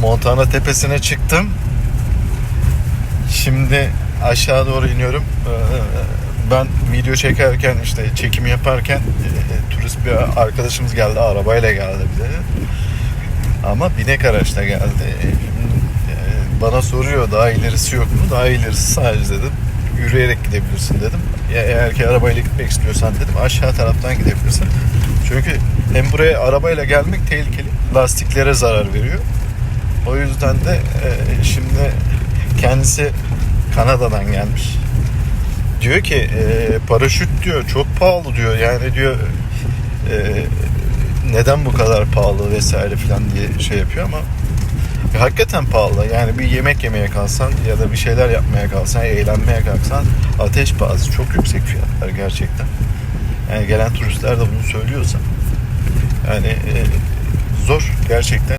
Montana tepesine çıktım. Şimdi aşağı doğru iniyorum. Ee, Ben video çekerken işte çekim yaparken e, turist bir arkadaşımız geldi arabayla geldi bir de. Ama binek araçla geldi. Ee, Bana soruyor daha ilerisi yok mu? Daha ilerisi sadece dedim. Yürüyerek gidebilirsin dedim. Ya eğer ki arabayla gitmek istiyorsan dedim aşağı taraftan gidebilirsin. Çünkü hem buraya arabayla gelmek tehlikeli. Lastiklere zarar veriyor. O yüzden de e, şimdi kendisi Kanada'dan gelmiş. Diyor ki e, paraşüt diyor çok pahalı diyor. Yani diyor e, neden bu kadar pahalı vesaire falan diye şey yapıyor ama ya hakikaten pahalı. Yani bir yemek yemeye kalsan ya da bir şeyler yapmaya kalsan, eğlenmeye kalksan ateş pahası. Çok yüksek fiyatlar gerçekten. Yani gelen turistler de bunu söylüyorsa yani e, zor gerçekten.